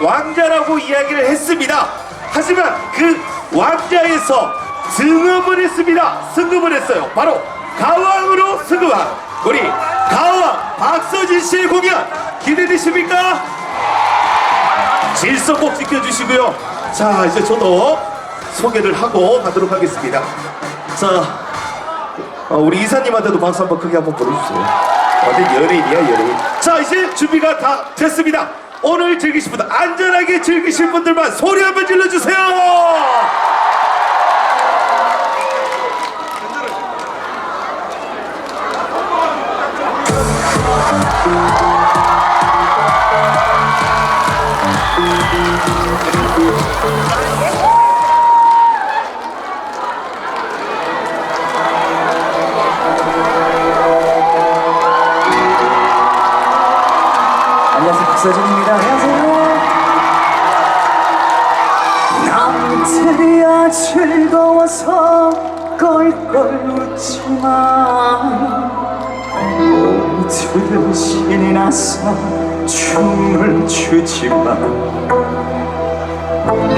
왕자라고 이야기를 했습니다. 하지만 그 왕자에서 승업을 했습니다. 승급을 했어요. 바로 가왕으로 승급한 우리 가왕 박서진 씨의 공연 기대되십니까? 질서 꼭 지켜주시고요. 자, 이제 저도 소개를 하고 가도록 하겠습니다. 자, 어, 우리 이사님한테도 박수 한번 크게 한번 보내주세요. 완전 연예인이야, 연예인. 자, 이제 준비가 다 됐습니다. 오늘 즐기실 분들, 안전하게 즐기실 분들만 소리 한번 질러주세요! 박서진입니다. 안녕하세요. 남들이야 즐거워서 껄껄 웃지만 모두들 신이 나서 춤을 추지만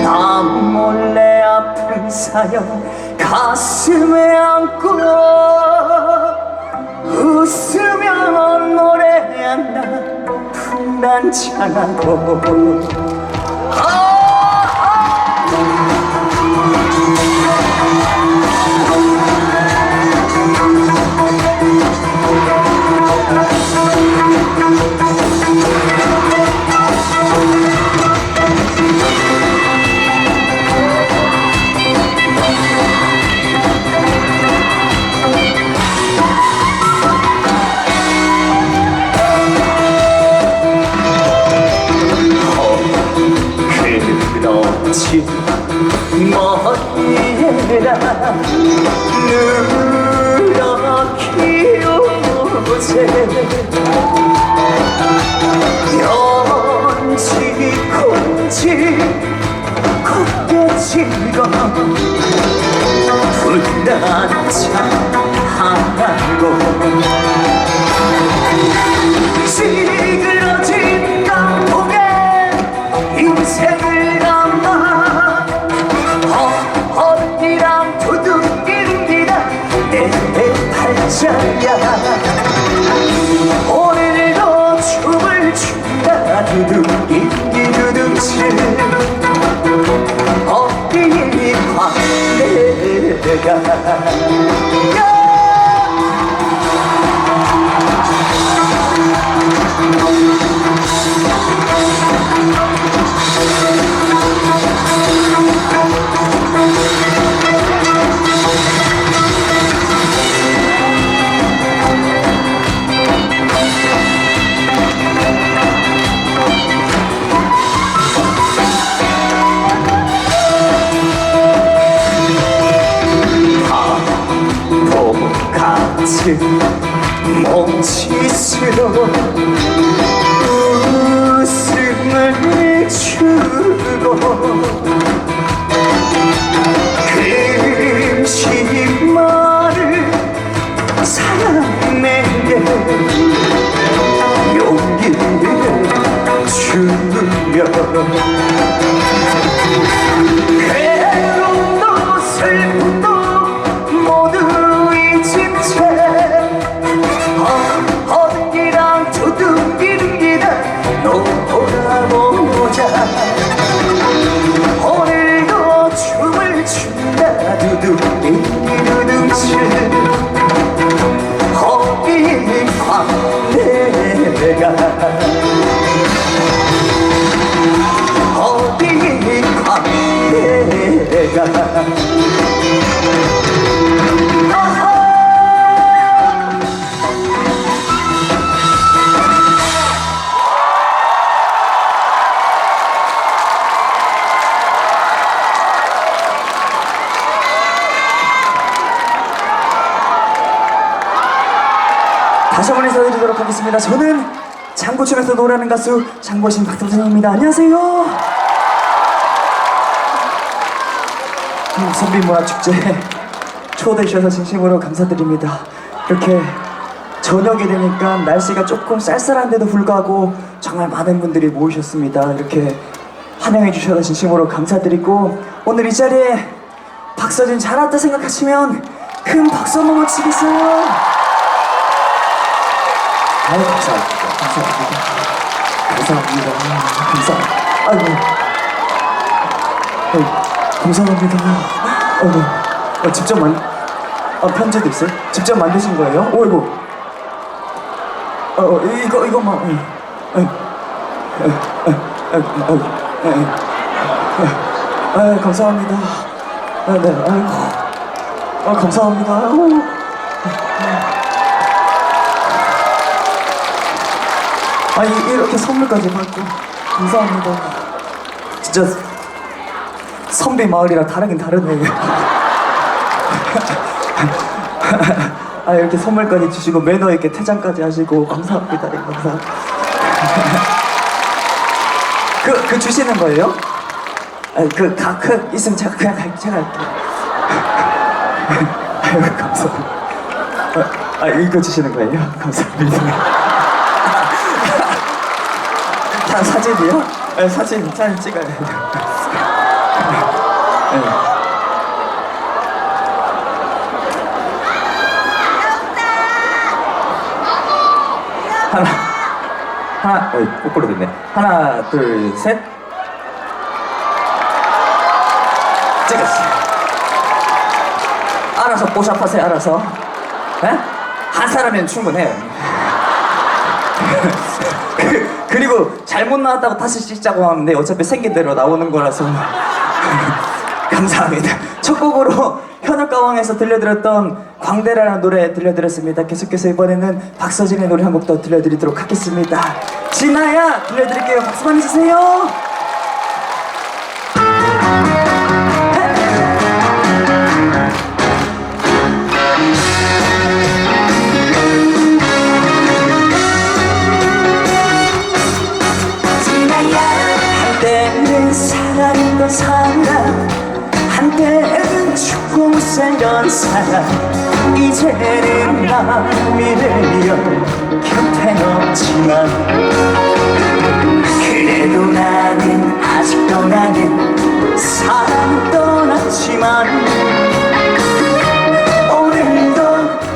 나 몰래 아픈 사연 가슴에 안고 웃으 풍단창하고 자야. 오늘도 춤을 춘다 두둥기둥기 두둥칠 어디 광대가 주고 금시 말을 사랑 내게 용기를 주며 하겠습니다. 저는 장고촌에서 노래하는 가수 장고신 박동선입니다. 안녕하세요. 음, 선비문화축제 초대해 주셔서 진심으로 감사드립니다. 이렇게 저녁이 되니까 날씨가 조금 쌀쌀한데도 불구하고 정말 많은 분들이 모이셨습니다. 이렇게 환영해 주셔서 진심으로 감사드리고 오늘 이 자리에 박서진 잘 왔다 생각하시면 큰 박수 한 번만 치겠어요. 아유, 감사합니다. 감사합니다. 감사합니다. 감사합니다. 아이고. 감사합니다. 어머. 아, 직접 만, 아, 편지도 있어요? 직접 만드신 거예요? 오, 이거. 어, 어 이거, 이거만. 예. 뭐, 예. 예, 예, 예, 예, 예, 예. 아, 감사합니다. 아, 네, 아이고. 아, 감사합니다. 아이고. 아 이- 이렇게 선물까지 받고 감사합니다. 진짜 선비 마을이랑 다르긴 다르네요. 아 이렇게 선물까지 주시고 매너 있게 퇴장까지 하시고 감사합니다. 네, 감사. 그, 그 주시는 거예요? 아니 그가그 있으면 제가 그냥 갈- 제가 할게요. 아유 감사합니다. 아, 아 이거 주시는 거예요? 감사합니다. 다 사진이요? 네, 사진 사진 찍어야 돼요. 네. 하나 하나 어이 거꾸로 됐네. 하나 둘 셋. 찍었어. 알아서 뽀샵하세요. 알아서. 에? 한 사람이면 충분해요. 그, 그리고 잘못 나왔다고 다시 찍자고 하는데 어차피 생긴 대로 나오는 거라서 감사합니다. 첫 곡으로 현역가왕에서 들려드렸던 광대라는 노래 들려드렸습니다. 계속해서 이번에는 박서진의 노래 한 곡 더 들려드리도록 하겠습니다. 진아야 들려드릴게요. 박수 많이 주세요. 살던 사람 이제는 마음이 들려 곁에 없지만 그래도 나는 아직도 나는 사랑 떠났지만 오늘도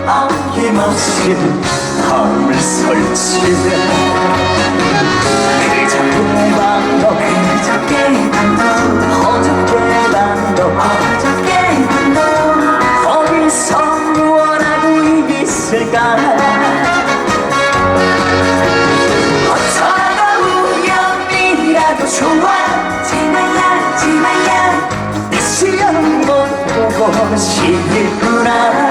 아낌없이 마음을 설치해 그저께 밤도 그저께 밤도 어저께 밤도 しいくらい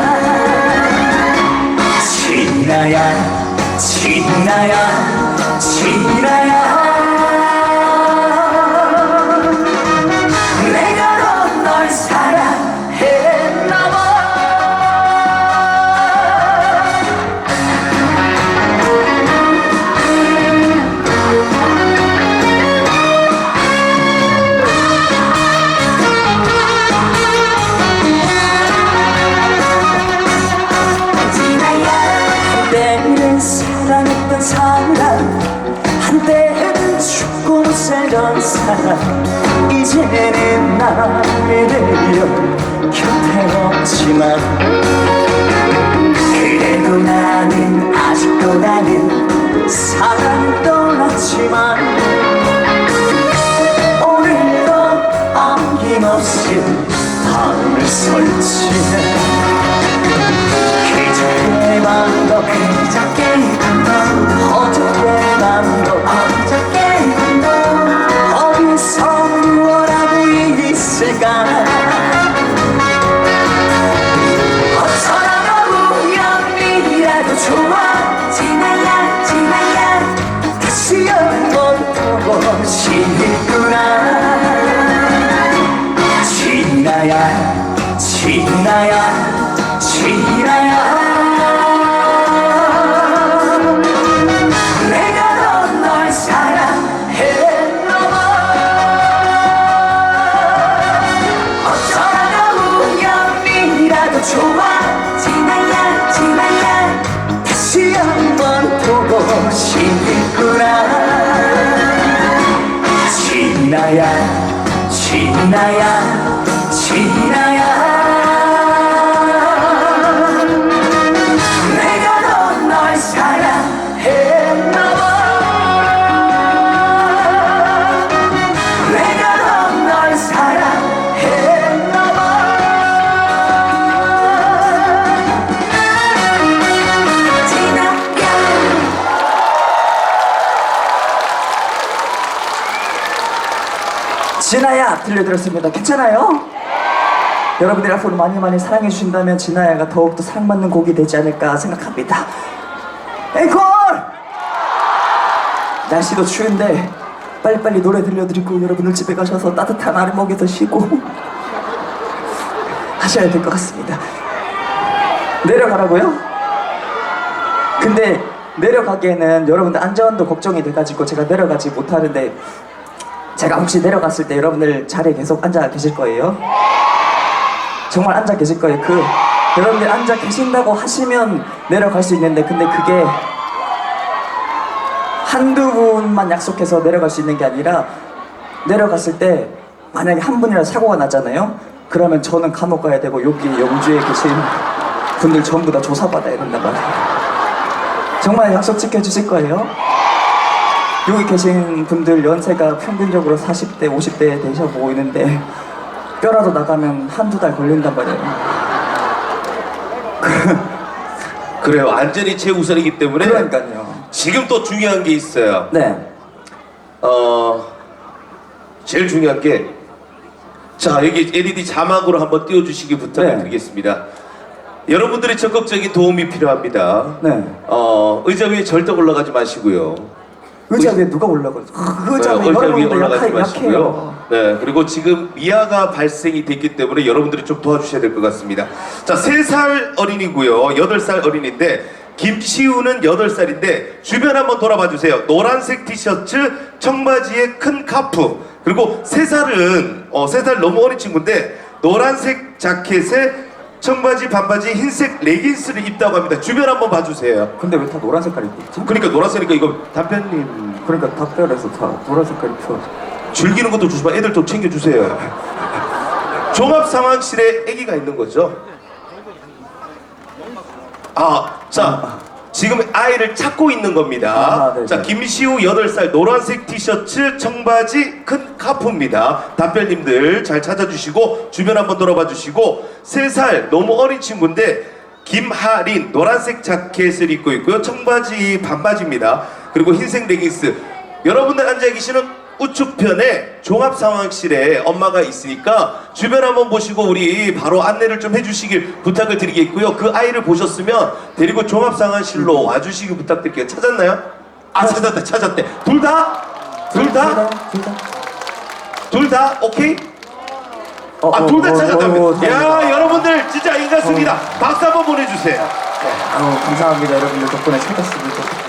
죽고 살던 사람 이제는 나를 들려 곁에 없지만. 그래도 나는 아직도 나는 사랑 떠났지만. 오늘도 아낌없이 밤을 설치해 그저께 밤도 그저 지야 진아야 들려드렸습니다. 괜찮아요? 여러분들이 앞으로 많이 많이 사랑해 주신다면 진아야가 더욱더 사랑받는 곡이 되지 않을까 생각합니다. 앵콜! 날씨도 추운데 빨리빨리 노래 들려드리고 여러분들 집에 가셔서 따뜻한 아랫목에서 쉬고 하셔야 될 것 같습니다. 내려가라고요? 근데 내려가기에는 여러분들 안전도 걱정이 돼가지고 제가 내려가지 못하는데 제가 혹시 내려갔을 때 여러분들 자리에 계속 앉아 계실 거예요? 정말 앉아 계실 거예요. 그 여러분들 앉아 계신다고 하시면 내려갈 수 있는데 근데 그게 한두 분만 약속해서 내려갈 수 있는 게 아니라 내려갔을 때 만약에 한 분이라도 사고가 나잖아요. 그러면 저는 감옥 가야 되고 여기 영주에 계신 분들 전부 다 조사받아야 된단 말이에요. 정말 약속 지켜주실 거예요? 여기 계신 분들 연세가 평균적으로 40대, 50대 되셔 보이는데 뼈라도 나가면 한두 달 걸린단 말이에요. 그래요. 안전이 최우선이기 때문에 그러니까요. 지금 또 중요한 게 있어요. 네. 어 제일 중요한 게 자 여기 LED 자막으로 한번 띄워 주시기 부탁을 네. 드리겠습니다. 여러분들의 적극적인 도움이 필요합니다. 네. 어 의자 위에 절대 올라가지 마시고요. 의자 위에 누가 올라가죠? 그 의자 네, 위에 의자 위에 올라가지 마시고요. 네, 그리고 지금 미아가 발생이 됐기 때문에 여러분들이 좀 도와주셔야 될 것 같습니다. 자, 3살 어린이고요. 8살 어린인데 김시우는 8살인데 주변 한번 돌아봐 주세요. 노란색 티셔츠, 청바지에 큰 카프. 그리고 3살은 어, 3살 너무 어린 친구인데 노란색 자켓에 청바지, 반바지, 흰색 레깅스를 입다고 합니다. 주변 한번 봐주세요. 근데 왜 다 노란 색깔 입고 있지? 그러니까 노란색이니까 이거 단편님 그러니까 답변에서 다 노란 색깔 입혀. 즐기는 것도 조심하 애들 좀 챙겨주세요. 종합 상황실에 아기가 있는 거죠. 아, 자, 지금 아이를 찾고 있는 겁니다. 아. 자, 김시우 8살 노란색 티셔츠, 청바지, 큰 카프입니다. 답변님들 잘 찾아주시고 주변 한번 돌아봐 주시고 3살 너무 어린 친구인데 김하린 노란색 자켓을 입고 있고요. 청바지 반바지입니다. 그리고 흰색 레깅스. 여러분들 앉아 계시는 우측편에 종합 상황실에 엄마가 있으니까 주변 한번 보시고 우리 바로 안내를 좀 해주시길 부탁을 드리겠고요. 그 아이를 보셨으면 데리고 종합 상황실로 와주시길 부탁드릴게요. 찾았나요? 아 찾았다 찾았대. 둘 다? 둘 다? 둘 다. 둘 다? 오케이? 어, 아 어, 둘다 어, 어, 찾았답니다. 어, 야 여러분들 진짜 인간습니다. 박수 한번 보내주세요. 어, 감사합니다. 여러분들 덕분에 찾았습니다.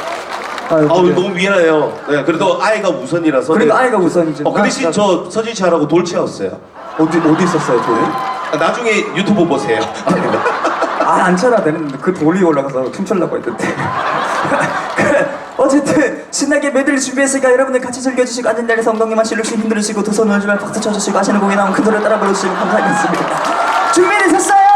아유, 아우 너무 미안해요. 네, 그래도 아이가 우선이라서. 그래도 네. 아이가 우선이죠. 어, 그 대신 나- 저 서진 씨하고 돌치였어요. 어디 어디 있었어요, 돌이? 아, 나중에 유튜브 보세요. 아, 안 쳐라 되는데 그 돌이 올라가서 춤추려고 했는데. 그래, 어쨌든 신나게 메들리 준비했으니까 여러분들 같이 즐겨주시고 앉은 자리에서 엉덩이만 실룩실룩 흔들으시고 두 손을 올리면 박수 쳐주시고 하시는 곡이 나오면 그 노래 따라 부르시면 감사하겠습니다. 준비되셨어요?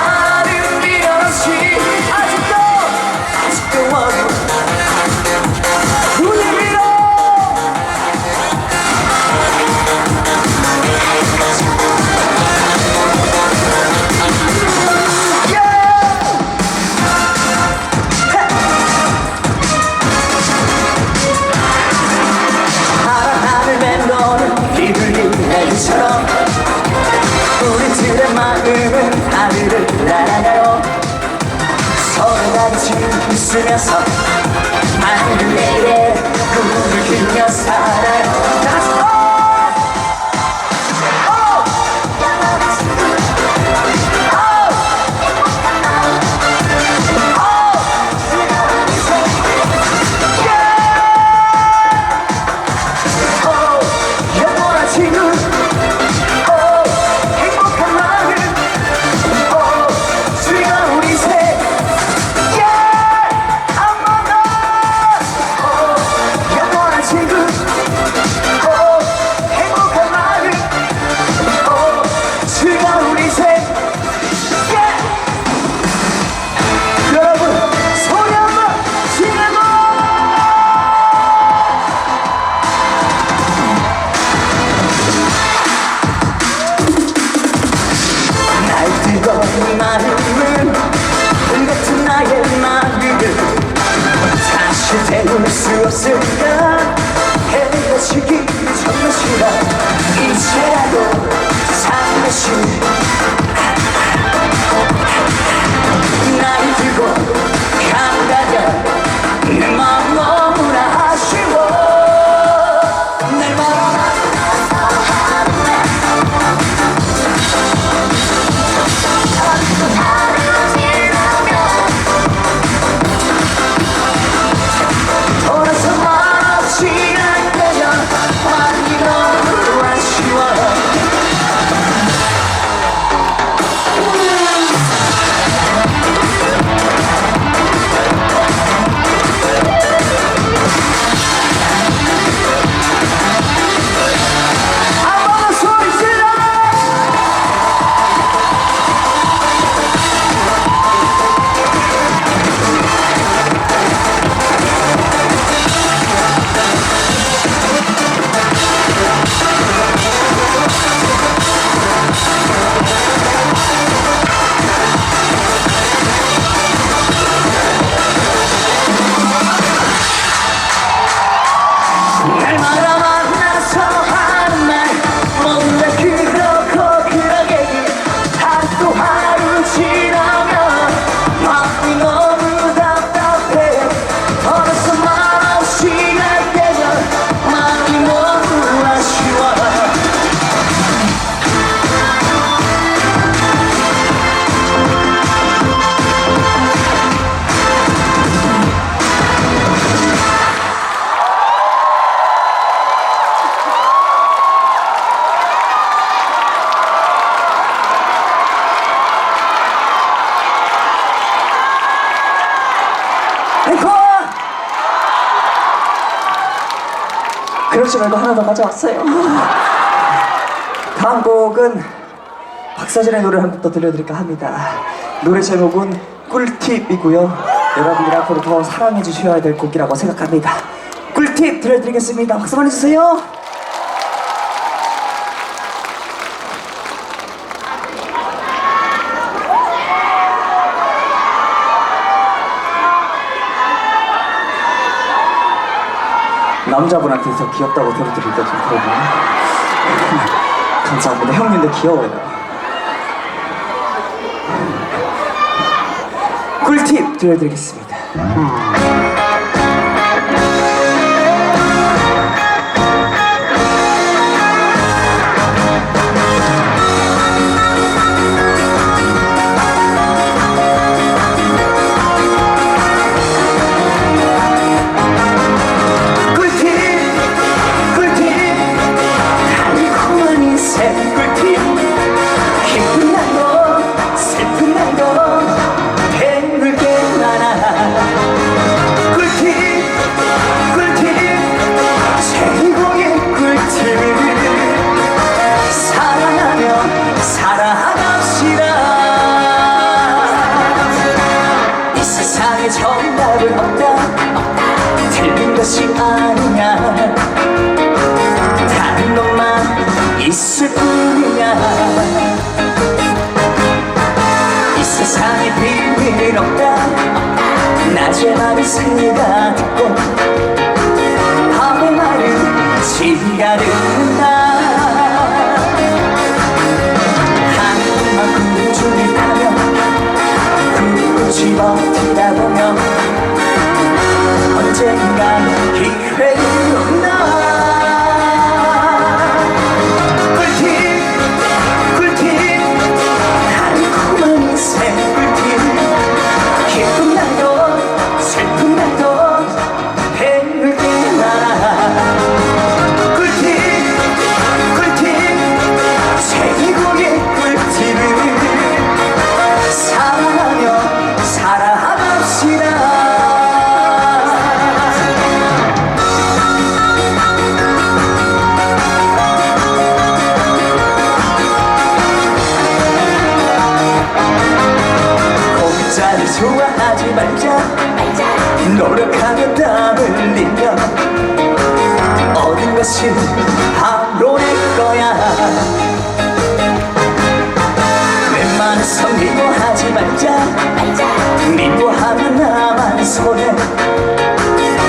날처럼 우리들의 마음은 하늘을 날아가요. 서로 같이 웃으면서 하늘에 그러지 말고 하나 더 가져왔어요. 다음 곡은 박서진의 노래 한 곡 더 들려드릴까 합니다. 노래 제목은 꿀팁이고요. 여러분들 앞으로 더 사랑해 주셔야 될 곡이라고 생각합니다. 꿀팁 들려드리겠습니다. 박수 많이 주세요. 남자분한테 더 귀엽다고 들어드릴 때좀 그러네요. 감사합니다. 형님도 귀여워요. 꿀팁 들려드리겠습니다.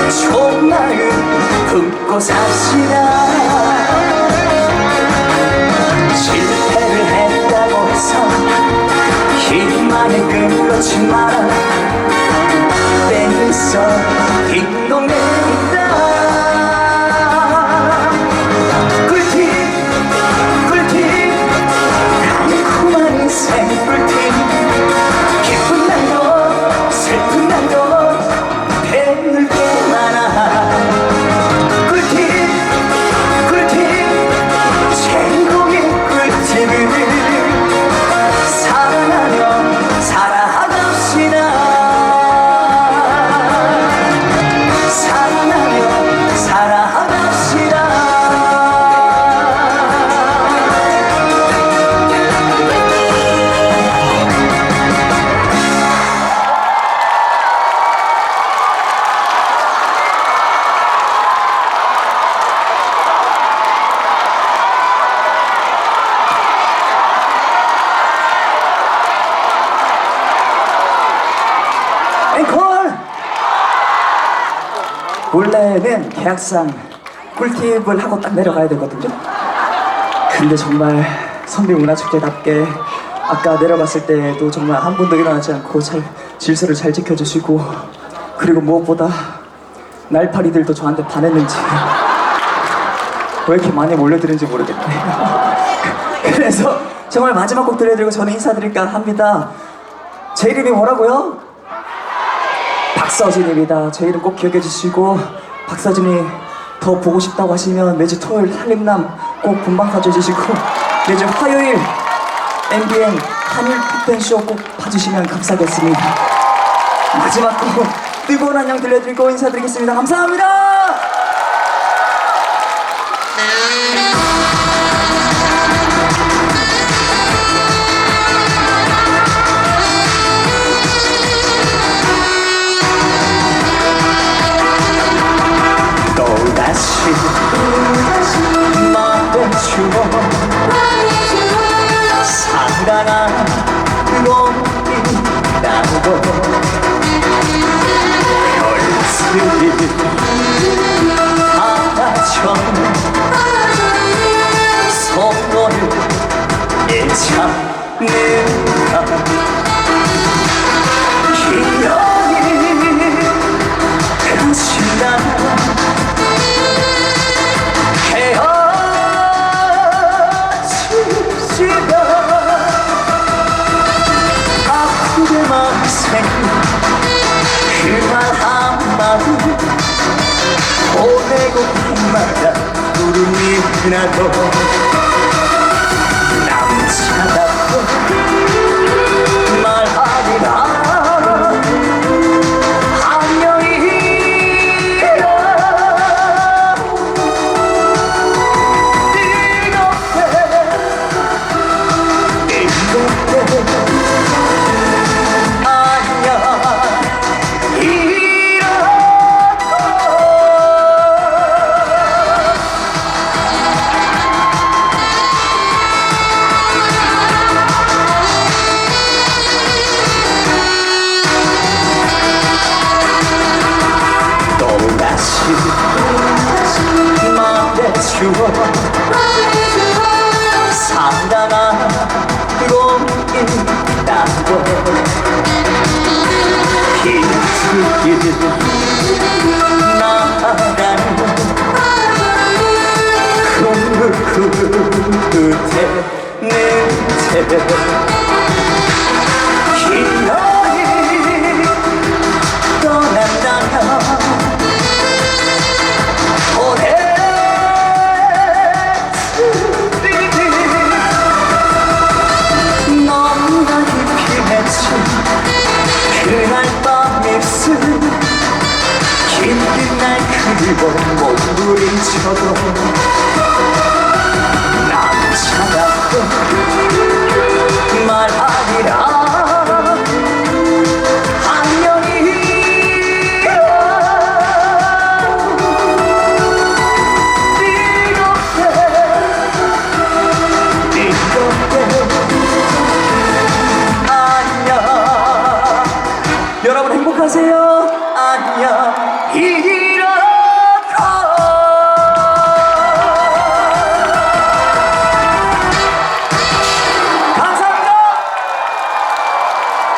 좋은 마음 품고 삽시다. 실패를 했다고 해서 힘만을 끊지 마라 땡 있어 딩동댕 계약상 꿀팁을 하고 딱 내려가야 되거든요. 근데 정말 선비 문화축제답게 아까 내려갔을 때도 정말 한 분도 일어나지 않고 잘 질서를 잘 지켜주시고 그리고 무엇보다 날파리들도 저한테 반했는지 왜 이렇게 많이 몰려드는지 모르겠네. 그래서 정말 마지막 곡 들려드리고 저는 인사드릴까 합니다. 제 이름이 뭐라고요? 박서진입니다. 제 이름 꼭 기억해 주시고 박서진이 더 보고 싶다고 하시면 매주 토요일 살림남 꼭 본방 가져주시고 매주 화요일 MBN 한일 팝텐쇼 꼭 봐주시면 감사하겠습니다. 마지막 곡 뜨거운 안녕 들려드리고 인사드리겠습니다. 감사합니다. 또다시 말해주어 사랑한 놈이 나고 별들이 하나처럼 구 날 그리워 몸